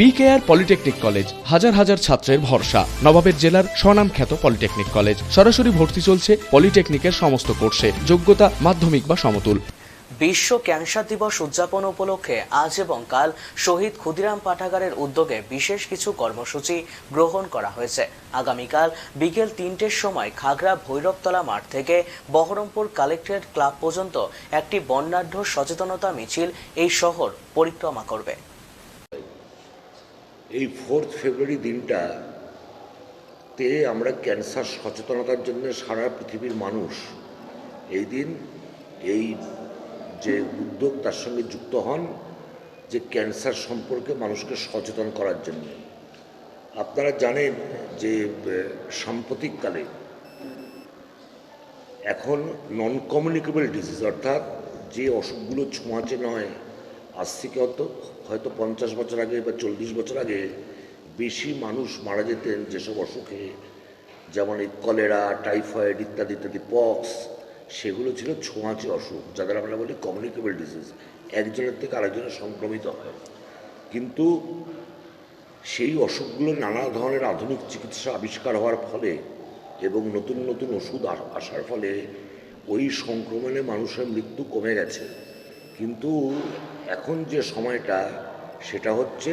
BKR polytechnic college হাজার হাজার ছাত্রের ভরসা। নবাবের জেলার স্বনামখ্যাত পলিটেকনিক কলেজ সরাসরি ভর্তি চলছে পলিটেকনিকের সমস্ত কোর্সে। যোগ্যতা মাধ্যমিক বা সমতুল। বিশ্ব ক্যান্সার দিবস উদযাপন উপলক্ষে আজ এবং কাল শহীদ ক্ষুদিরাম পাঠাগারের উদ্যোগে বিশেষ কিছু কর্মসূচি গ্রহণ করা হয়েছে। আগামীকাল বিকেল তিনটের সময় খাগড়া ভৈরবতলা মাঠ থেকে বহরমপুর কালেক্টরেট ক্লাব পর্যন্ত একটি বর্ণাঢ্য সচেতনতা মিছিল এই শহর পরিক্রমা করবে। এই ফোর্থ ফেব্রুয়ারি দিনটা তে আমরা ক্যান্সার সচেতনতার জন্য সারা পৃথিবীর মানুষ এই দিন এই যে উদ্যোগ তার সঙ্গে যুক্ত হন যে ক্যান্সার সম্পর্কে মানুষকে সচেতন করার জন্য। আপনারা জানেন যে সাম্প্রতিককালে এখন নন কমিউনিকেবল ডিজিজ অর্থাৎ যে অসুখগুলো ছোঁয়াচে নয় আজ থেকে হয়তো হয়তো পঞ্চাশ বছর আগে বা চল্লিশ বছর আগে বেশি মানুষ মারা যেতেন যেসব অসুখে, যেমন এই কলেরা, টাইফয়েড ইত্যাদি ইত্যাদি পক্স, সেগুলো ছিল ছোঁয়াচে অসুখ, যাদের আমরা বলি কমিউনিকেবল ডিজিজ একজনের থেকে আরেকজনের সংক্রমিত হয়। কিন্তু সেই অসুখগুলো নানা ধরনের আধুনিক চিকিৎসা আবিষ্কার হওয়ার ফলে এবং নতুন নতুন ওষুধ আসার ফলে ওই সংক্রমণে মানুষের মৃত্যু কমে গেছে। কিন্তু এখন যে সময়টা, সেটা হচ্ছে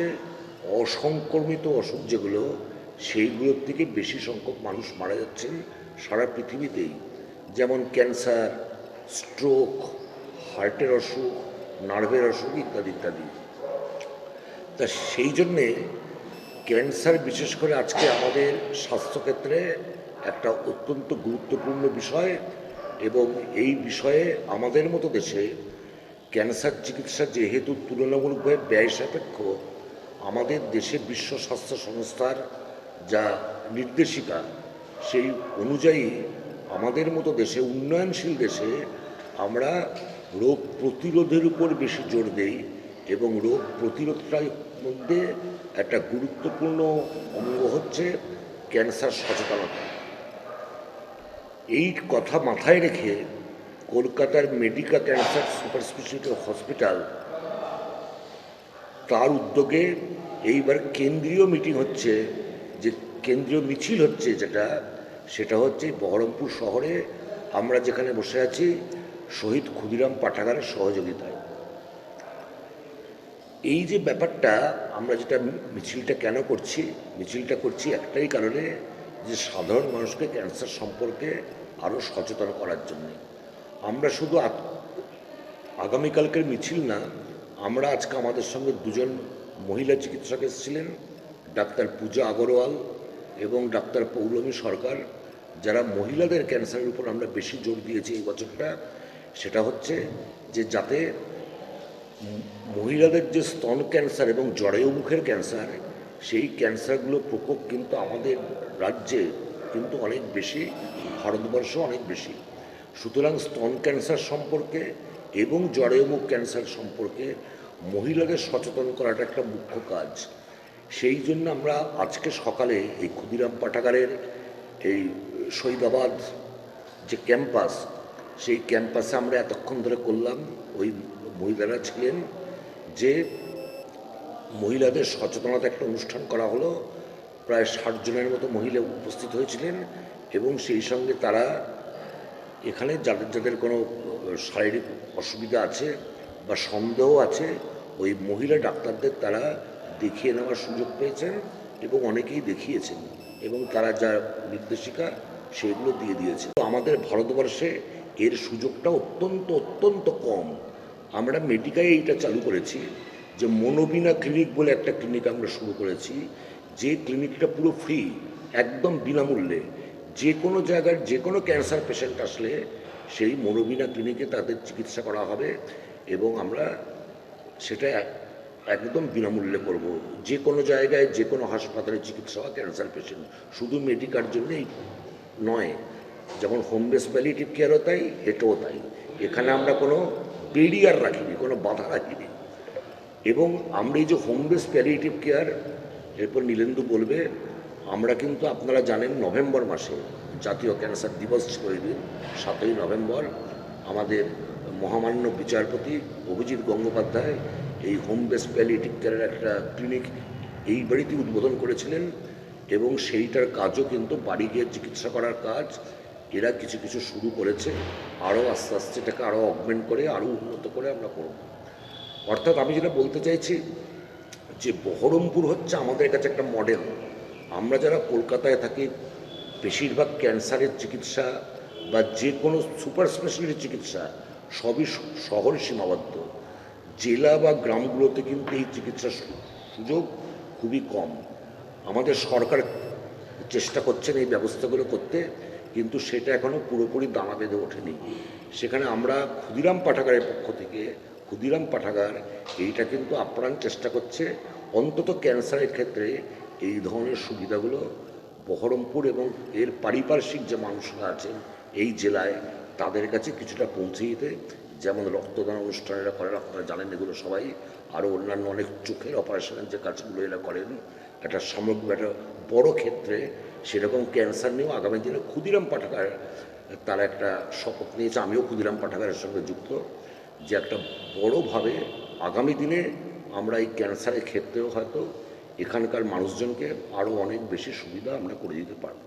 অসংক্রমিত অসুখ যেগুলো, সেইগুলোর থেকে বেশি সংখ্যক মানুষ মারা যাচ্ছেন সারা পৃথিবীতেই। যেমন ক্যান্সার, স্ট্রোক, হার্টের অসুখ, নার্ভের অসুখ ইত্যাদি ইত্যাদি। তা সেই জন্যে ক্যান্সার বিশেষ করে আজকে আমাদের স্বাস্থ্যক্ষেত্রে একটা অত্যন্ত গুরুত্বপূর্ণ বিষয় এবং এই বিষয়ে আমাদের মতো দেশে ক্যান্সার চিকিৎসা যেহেতু তুলনামূলকভাবে ব্যয় সাপেক্ষ আমাদের দেশে বিশ্ব স্বাস্থ্য সংস্থার যা নির্দেশিকা, সেই অনুযায়ী আমাদের মতো দেশে, উন্নয়নশীল দেশে আমরা রোগ প্রতিরোধের উপর বেশি জোর দেই এবং রোগ প্রতিরোধটার মধ্যে একটা গুরুত্বপূর্ণ অঙ্গ হচ্ছে ক্যান্সার সচেতনতা। এই কথা মাথায় রেখে কলকাতার Medica cancer super speciality hospital, তার উদ্যোগে এইবার কেন্দ্রীয় মিটিং হচ্ছে, যে কেন্দ্রীয় মিছিল হচ্ছে যেটা, সেটা হচ্ছে বহরমপুর শহরে আমরা যেখানে বসে আছি, শহীদ ক্ষুদিরাম পাঠাগারের সহযোগিতায়। এই যে ব্যাপারটা, আমরা যেটা মিছিলটা কেন করছি, মিছিলটা করছি একটাই কারণে যে সাধারণ মানুষকে ক্যান্সার সম্পর্কে আরও সচেতন করার জন্য। আমরা শুধু আগামীকালকের মিছিল না, আমরা আজকে আমাদের সঙ্গে দুজন মহিলা চিকিৎসক এসেছিলেন, ডাক্তার পূজা আগরওয়াল এবং ডাক্তার পৌলমী সরকার, যারা মহিলাদের ক্যান্সারের উপর আমরা বেশি জোর দিয়েছি এই বছরটা। সেটা হচ্ছে যে যাতে মহিলাদের যে স্তন ক্যান্সার এবং জরায়ু মুখের ক্যান্সার, সেই ক্যান্সারগুলো প্রকোপ কিন্তু আমাদের রাজ্যে কিন্তু অনেক বেশি ভারতবর্ষ অনেক বেশি। সুতরাং স্তন ক্যান্সার সম্পর্কে এবং জরায়ুমুখ ক্যান্সার সম্পর্কে মহিলাদের সচেতন করাটা একটা মুখ্য কাজ। সেই জন্য আমরা আজকে সকালে এই ক্ষুদিরাম পাঠাগারের এই শহীদাবাদ যে ক্যাম্পাস, সেই ক্যাম্পাসে আমরা এতক্ষণ ধরে করলাম। ওই মহিলারা ছিলেন যে মহিলাদের সচেতনতা একটা অনুষ্ঠান করা হলো। প্রায় ষাট জনের মতো মহিলা উপস্থিত হয়েছিলেন এবং সেই সঙ্গে তারা এখানে যাদের যাদের কোনো শারীরিক অসুবিধা আছে বা সন্দেহ আছে, ওই মহিলা ডাক্তারদের তারা দেখিয়ে নেওয়ার সুযোগ পেয়েছেন এবং অনেকেই দেখিয়েছেন এবং তারা যা নির্দেশিকা সেগুলো দিয়ে দিয়েছে। তো আমাদের ভারতবর্ষে এর সুযোগটা অত্যন্ত অত্যন্ত কম। আমরা মেডিকায় এইটা চালু করেছি যে মনোবিনা ক্লিনিক বলে একটা ক্লিনিক আমরা শুরু করেছি। যে ক্লিনিকটা পুরো ফ্রি, একদম বিনামূল্যে। যে কোনো জায়গার যে কোনো ক্যান্সার পেশেন্ট আসলে সেই মনোবিনা ক্লিনিকে তাদের চিকিৎসা করা হবে এবং আমরা সেটা এক- একদম বিনামূল্যে করব। যে কোনো জায়গায় যে কোনো হাসপাতালে চিকিৎসা হয় ক্যান্সার পেশেন্ট শুধু মেডিকার জন্যেই নয়, যেমন হোম বেস প্যালিয়েটিভ কেয়ারও তাই এটাও তাই। এখানে আমরা কোনো বেরিয়ার রাখিনি, কোনো বাধা রাখিনি। এবং আমরা এই যে হোম বেস প্যালিয়েটিভ কেয়ার, এরপর নীলেন্দু বলবে আমরা কিন্তু আপনারা জানেন নভেম্বর মাসে জাতীয় ক্যান্সার দিবস ওই দিন, সাতই নভেম্বর আমাদের মহামান্য বিচারপতি অভিজিৎ গঙ্গোপাধ্যায় এই হোম বেস প্যালিয়েটিভ কেয়ারের একটা ক্লিনিক এই বাড়িতে উদ্বোধন করেছিলেন এবং সেইটার কাজও কিন্তু বাড়ি গিয়ে চিকিৎসা করার কাজ। এরা কিছু কিছু শুরু করেছে, আরও আস্তে আস্তে এটাকে আরও অগমেন্ট করে, আরও উন্নত করে আমরা করব। অর্থাৎ আমি যেটা বলতে চাইছি যে বহরমপুর হচ্ছে আমাদের কাছে একটা মডেল আমরা যারা কলকাতায় থাকি, বেশিরভাগ ক্যান্সারের চিকিৎসা বা যে কোনো সুপার স্পেশালিটি চিকিৎসা সবই শহরে সীমাবদ্ধ। জেলা বা গ্রামগুলোতে কিন্তু এই চিকিৎসার সুযোগ খুবই কম। আমাদের সরকার চেষ্টা করছেন এই ব্যবস্থাগুলো করতে, কিন্তু সেটা এখনও পুরোপুরি দানা বেঁধে ওঠেনি। সেখানে আমরা ক্ষুদিরাম পাঠাগারের পক্ষ থেকে, ক্ষুদিরাম পাঠাগার, এইটা কিন্তু আপ্রাণ চেষ্টা করছে। অন্তত ক্যান্সারের ক্ষেত্রে এই ধরনের সুবিধাগুলো বহরমপুর এবং এর পারিপার্শ্বিক যে মানুষরা আছেন এই জেলায়, তাদের কাছে কিছুটা পৌঁছে দিতে। যেমন রক্তদান অনুষ্ঠানেরা করেন, আপনারা জানেন এগুলো সবাই। আরও অন্যান্য অনেক চোখের অপারেশনের যে কাজগুলো এরা করেন। একটা সামগ্রিক একটা বড় ক্ষেত্রে সেরকম ক্যান্সার নিয়েও আগামী দিনে ক্ষুদিরাম পাঠাগার, তারা একটা শপথ নিয়েছে। আমিও ক্ষুদিরাম পাঠাগারের সঙ্গে যুক্ত। যে একটা বড়োভাবে আগামী দিনে আমরা এই ক্যান্সারের ক্ষেত্রেও হয়তো এখানকার মানুষজনকে আরও অনেক বেশি সুবিধা আমরা করে দিতে পারব।